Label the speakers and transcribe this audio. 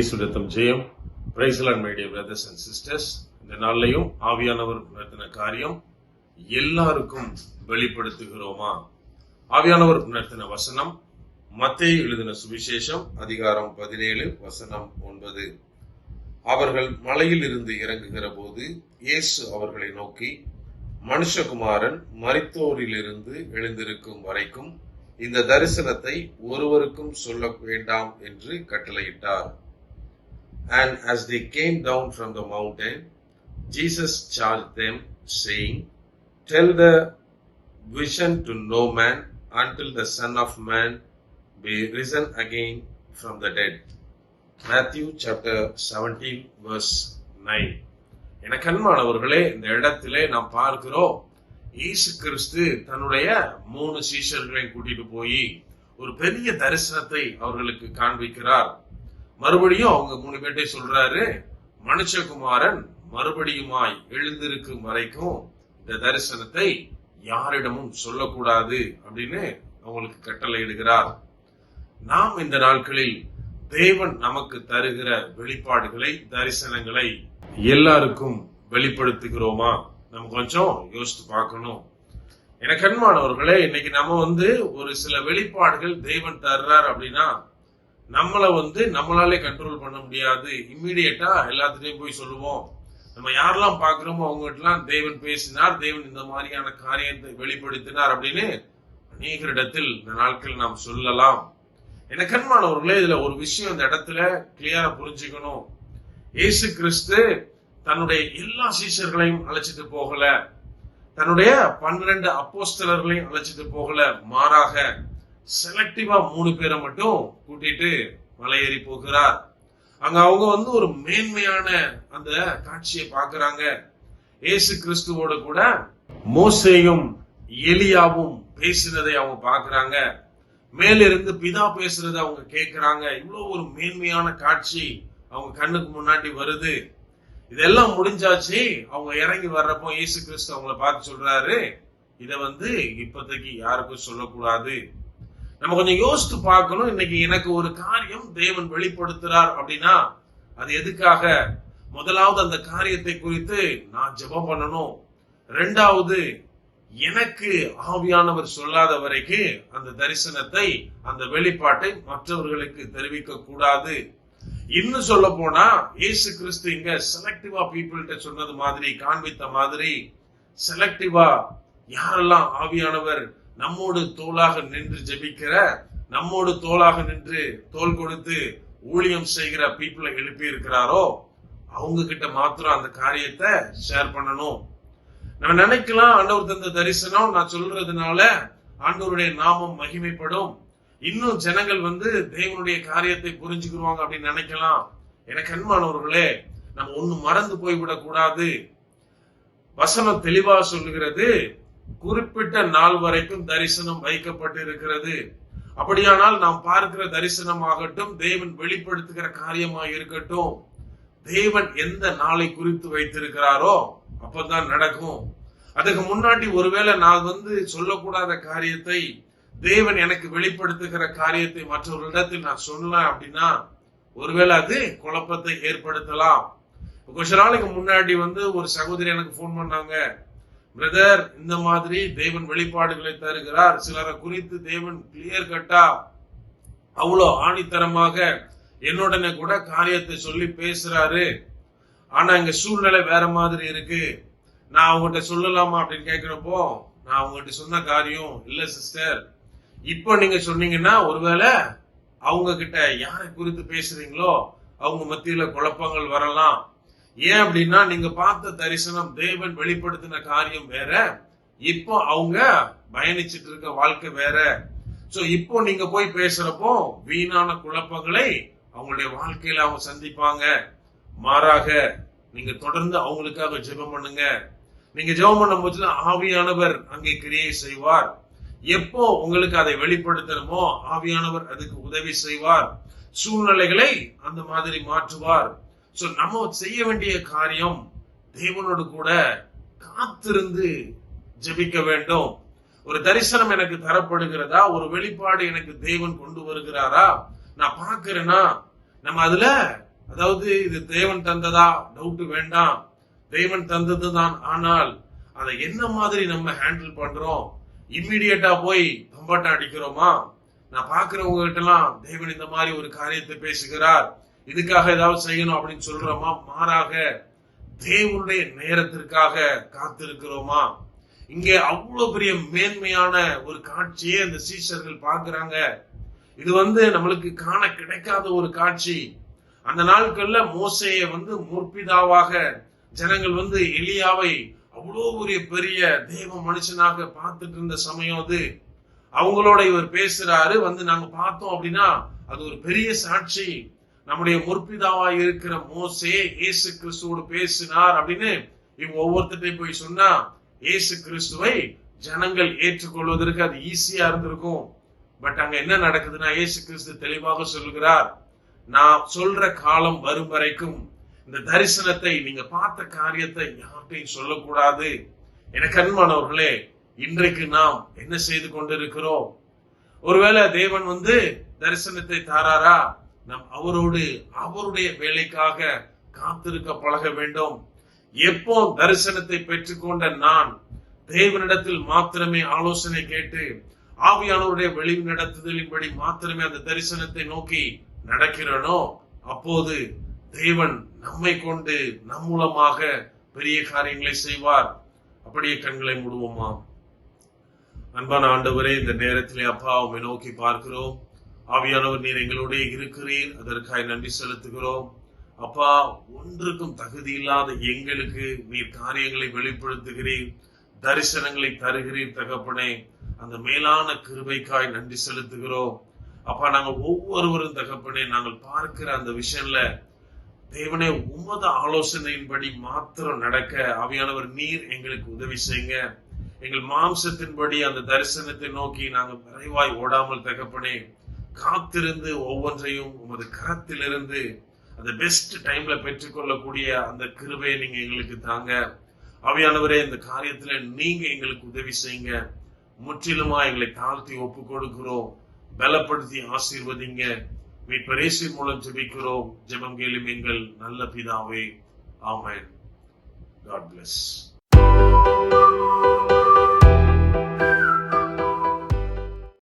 Speaker 1: இயேசுடத்தம் Jayam. Praise the Lord my dear brothers and sisters இந்த நாள்லையும் ஆவியானவர் நடத்தின காரியம் எல்லாருக்கும் வெளிப்படுத்துகிறோமா? ஆவியானவர் நடத்தின வசனம் மத்திய எழுதின சுவிசேஷம் அதிகாரம் பதினேழு வசனம் ஒன்பது. அவர்கள் மலையில் இருந்து இறங்குகிற போது இயேசு அவர்களை நோக்கி மனுஷகுமாரன் மரித்தோரிலிருந்து எழுந்திருக்கும் வரைக்கும் இந்த தரிசனத்தை ஒருவருக்கும் சொல்ல வேண்டாம் என்று கட்டளையிட்டார். And as they came down from the mountain, Jesus charged them, saying, Tell the vision to no man until the Son of Man be risen again from the dead. Matthew chapter 17 verse 9. என கண்மானவர்களே இந்த இடத்திலே நாம் பார்க்கிறோம் இயேசு கிறிஸ்து தன்னுடைய மூணு சீஷர்களையும் கூட்டிட்டு போய் ஒரு பெரிய தரிசனத்தை அவர்களுக்கு காண்பிக்கிறார் மறுபடியும் அவங்க மூணு பேர்ட்டே சொல்றாரு மனுஷகுமாரன் மறுபடியுமாய் எழுந்திருக்கும் வரைக்கும் இந்த தரிசனத்தை யாரிடமும் சொல்லக்கூடாது அப்படின்னு அவங்களுக்கு கட்டளையிடுகிறார் நாம் இந்த நாட்களில் தேவன் நமக்கு தருகிற வெளிப்பாடுகளை தரிசனங்களை எல்லாருக்கும் வெளிப்படுத்துகிறோமா? நம்ம கொஞ்சம் யோசித்து பார்க்கணும். எனக்கு அன்பானவர்களே இன்னைக்கு நம்ம வந்து ஒரு சில வெளிப்பாடுகள் தெய்வன் தர்றார் அப்படின்னா நம்மளை வந்து நம்மளாலே கண்ட்ரோல் பண்ண முடியாது. இம்மிடியட்டா எல்லாத்துலயும் போய் சொல்லுவோம். நம்ம யாரெல்லாம் பாக்குறோமோ அவங்ககிட்டலாம் தேவன் பேசினார் தேவன் இந்த மாதிரியான காரியத்தை வெளிப்படுத்தினார் அப்படின்னு அநேகரிடத்தில் இந்த நாட்கள் நாம் சொல்லலாம். எனக்கு அன்பானவர்களே இதுல ஒரு விஷயம் இந்த இடத்துல கிளியரா புரிஞ்சுக்கணும். இயேசு கிறிஸ்து தன்னுடைய எல்லா சீஷர்களையும் அழைச்சிட்டு போகல. தன்னுடைய பன்னிரண்டு அப்போஸ்தலர்களையும் அழைச்சிட்டு போகல மாறாக. செலக்டிவா மூணு பேரை மட்டும் கூட்டிட்டு மலையேறி போகிறார். அங்க அவங்க வந்து ஒரு மேன்மையான அந்த காட்சியை பாக்குறாங்க ஏசு கிறிஸ்துவோட கூட மோசேயும் எலியாவும் பேசினதை அவங்க பாக்குறாங்க மேலிருந்து பிதா பேசுறத அவங்க கேட்கிறாங்க. இவ்வளவு ஒரு மேன்மையான காட்சி அவங்க கண்ணுக்கு முன்னாடி வருது. இதெல்லாம் முடிஞ்சாச்சு. அவங்க இறங்கி வர்றப்போ இயேசு கிறிஸ்து அவங்கள பார்த்து சொல்றாரு. இதை வந்து இப்போதைக்கு யாருக்கும் சொல்லக்கூடாது. நம்ம கொஞ்சம் யோசித்து பார்க்கணும். இன்னைக்கு எனக்கு ஒரு காரியம் தேவன் வெளிப்படுத்துறார் அப்படின்னா அது எதுக்காக? முதலாவது அந்த காரியத்தை குறித்து நான் ஜெபம் பண்ணணும். ரெண்டாவது எனக்கு ஆவியானவர் சொல்லாத வரைக்கும் அந்த தரிசனத்தை அந்த வெளிப்பாட்டை மற்றவர்களுக்கு தெரிவிக்க கூடாது. இன்னும் சொல்ல போனா இயேசு கிறிஸ்து இங்க செலக்டிவா பீப்புள்கிட்ட சொன்னது மாதிரி காண்பித்த மாதிரி செலக்டிவா யாரெல்லாம் ஆவியானவர் நம்மோடு தோளாக நின்று ஜெபிக்கிற நம்மோடு தோளாக நின்று தோல் கொடுத்து ஊழியம் செய்கிற பீப்புளை எழுப்பி இருக்கிறாரோ அவங்க கிட்ட மாத்திரம் அந்த காரியத்தை ஷேர் பண்ணணும். நம்ம நினைக்கலாம் ஆண்டவர் தந்த தரிசனம் நான் சொல்றதுனால ஆண்டவருடைய நாமம் மகிமைப்படும். இன்னும் ஜனங்கள் வந்து தேவனுடைய காரியத்தை புரிஞ்சுக்கிடுவாங்க அப்படின்னு நினைக்கலாம். எனக்கு அன்பானவர்களே நம்ம ஒண்ணு மறந்து போய்விடக் கூடாது வசனம் தெளிவா சொல்லுகிறது. குறிப்பிட்ட நாள் வரைக்கும் தரிசனம் வைக்கப்பட்டிருக்கிறது. அப்படியானால் நாம் பார்க்கிற தரிசனம் ஆகட்டும் தேவன் வெளிப்படுத்துகிற காரியமா இருக்கட்டும் தேவன் எந்த நாளை குறித்து வைத்திருக்கிறாரோ அப்பதான் நடக்கும். அதுக்கு முன்னாடி ஒருவேளை நான் வந்து சொல்லக்கூடாத காரியத்தை தேவன் எனக்கு வெளிப்படுத்துகிற காரியத்தை மற்றவர்களிடத்தில் நான் சொன்னேன் அப்படின்னா ஒருவேளை அது குழப்பத்தை ஏற்படுத்தலாம். கொஞ்ச நாளைக்கு முன்னாடி வந்து ஒரு சகோதரி எனக்கு போன் பண்ணாங்க. பிரதர் இந்த மாதிரி தேவன் வெளிப்பாடுகளை தருகிறார். சிலரை குறித்து தேவன் கிளியர் கட்டா அவ்வளோ ஆணித்தரமாக என்னுடனே கூட காரியத்தை சொல்லி பேசுறாரு. ஆனா இங்க சூழ்நிலை வேற மாதிரி இருக்கு. நான் அவங்ககிட்ட சொல்லலாமா அப்படின்னு கேட்கிறப்போ நான் அவங்ககிட்ட சொன்ன காரியம் இல்ல சிஸ்டர் இப்போ நீங்க சொன்னீங்கன்னா ஒருவேளை அவங்க கிட்ட யாரை குறித்து பேசுறீங்களோ அவங்க மத்தியில குழப்பங்கள் வரலாம். ஏன் அப்படின்னா நீங்க பார்த்த தரிசனம் தேவன் வெளிப்படுத்தின காரியம் வேற. இப்போ அவங்க பயணிச்சிட்டு இருக்க வாழ்க்கை வேற. சோ இப்போ நீங்க போய் பேசுறப்போ வீணான குழப்பங்களை அவங்களுடைய வாழ்க்கையில அவங்க சந்திப்பாங்க. மாறாக நீங்க தொடர்ந்து அவங்களுக்காக ஜெபம் பண்ணுங்க. நீங்க ஜெபம் பண்ணும் போது ஆவியானவர் அங்கே கிரியை செய்வார். எப்போ உங்களுக்கு அதை வெளிப்படுத்தணுமோ ஆவியானவர் அதுக்கு உதவி செய்வார். சூழ்நிலைகளை அந்த மாதிரி மாற்றுவார். சோ நம்ம செய்ய வேண்டிய காரியம் தேவனோடு கூட காத்திருந்து ஜெபிக்க வேண்டும். ஒரு தரிசனம் எனக்கு தரப்படுகிறதா? ஒரு வெளிப்பாடு எனக்கு தேவன் கொண்டு வருகிறாரா? நான் பார்க்கிறேன்னா நம்ம அதுல அதாவது இது தேவன் தந்ததா? டவுட் வேண்டாம். தேவன் தந்தது தான் ஆனால் அதை என்ன மாதிரி நம்ம ஹேண்டில் பண்றோம்? இம்மிடியட்டா போய் தம்பாட்டம் அடிக்கிறோமா? நான் பாக்குறவங்க கிட்ட எல்லாம் தேவன் இந்த மாதிரி ஒரு காரியத்தை பேசுகிறார். இதுக்காக ஏதாவது செய்யணும் அப்படின்னு சொல்றோமா? மாறாக தேவனுடைய நேரத்திற்காக காத்திருக்கிறோமா? இங்கே அவ்வளவு பெரிய மேன்மையான ஒரு காட்சியை அந்த சீஷர்கள் பார்க்கறாங்க. இது வந்து நம்மளுக்கு காண கிடைக்காத ஒரு காட்சி. அந்த நாட்கள்ல மோசையை வந்து முற்பிதாவாக ஜனங்கள் வந்து எலியாவை அவ்வளோ ஒரு பெரிய தெய்வ மனுஷனாக பார்த்துட்டு இருந்த சமயம் அது. அவங்களோட இவர் பேசுறாரு வந்து நாங்க பார்த்தோம் அப்படின்னா அது ஒரு பெரிய சாட்சி. நம்முடைய முற்பிதாவா இருக்கிற மோசே இயேசு கிறிஸ்துவோடு பேசினார் அப்படின்னு இவங்க ஒவ்வொருத்தட்டையும் போய் சொன்னா இயேசு கிறிஸ்துவை ஜனங்கள் ஏற்றுக்கொள்வதற்கு அது ஈஸியா இருந்திருக்கும். பட் அங்க என்ன நடக்குதுன்னா இயேசு கிறிஸ்து தெளிவாக சொல்லுகிறார் நான் சொல்ற காலம் வரும் வரைக்கும் இந்த தரிசனத்தை நீங்க பார்த்த காரியத்தை யார்கிட்டையும் சொல்லக்கூடாது. எனக்கு அன்பானவர்களே இன்றைக்கு நாம் என்ன செய்து கொண்டிருக்கிறோம்? ஒருவேளை தேவன் வந்து தரிசனத்தை தாராரா? நாம் அவரோடு அவருடைய வேலைக்காக காத்திருக்க பழக வேண்டும். எப்போ தரிசனத்தை பெற்றுக்கொண்ட நான் தேவனிடத்தில் மாத்திரமே ஆலோசனை கேட்டு ஆவியானவருடைய வெளி நடத்துதலின்படி மாத்திரமே அந்த தரிசனத்தை நோக்கி நடக்கிறனோ அப்போது தேவன் நம்மை கொண்டு நம் மூலமாக பெரிய காரியங்களை செய்வார். அப்படியே கண்களை மூடுவோமா அன்பான ஆண்டவரே இந்த நேரத்திலே அப்பா உண்மை நோக்கி பார்க்கிறோம். ஆவியானவர் நீர் எங்களோட இருக்கிறீர். அதற்காக நன்றி செலுத்துகிறோம். அப்பா ஒன்றுக்கும் தகுதி இல்லாத எங்களுக்கு நீர் காரியங்களை வெளிப்படுத்துகிறீர். தரிசனங்களை தருகிறீர் தகப்பனே. அந்த மேலான கிருபைக்காய் நன்றி செலுத்துகிறோம். அப்பா நாங்கள் ஒவ்வொருவரும் தகப்பனே நாங்கள் பார்க்கிற அந்த விஷயம்ல தேவனே உமது ஆலோசனையின்படி மாத்திரம் நடக்க ஆவியானவர் நீர் எங்களுக்கு உதவி செய்யுங்க. எங்கள் மாம்சத்தின்படி அந்த தரிசனத்தை நோக்கி நாங்கள் விரைவாய் ஓடாமல் தகப்பனே காத்திருந்து ஒவ்வொன்றையும் உமது கரத்திலிருந்து அந்த பெஸ்ட் டைம்ல பெற்றுக்கொள்ளக்கூடிய அந்த கிருபையை நீங்க எங்களுக்கு தாங்க. அவையானவரே இந்த காரியத்துல நீங்க எங்களுக்கு உதவி செய்யுங்க. முற்றிலுமா எங்களை தாழ்த்தி ஒப்பு கொடுக்கிறோம் பலப்படுத்தி ஆசீர்வதிங்க. மீட்பரேசி மூலம் ஜெபிக்கிறோம். ஜெபம் கேளும் எங்கள் நல்ல பிதாவே. ஆமேன். God bless.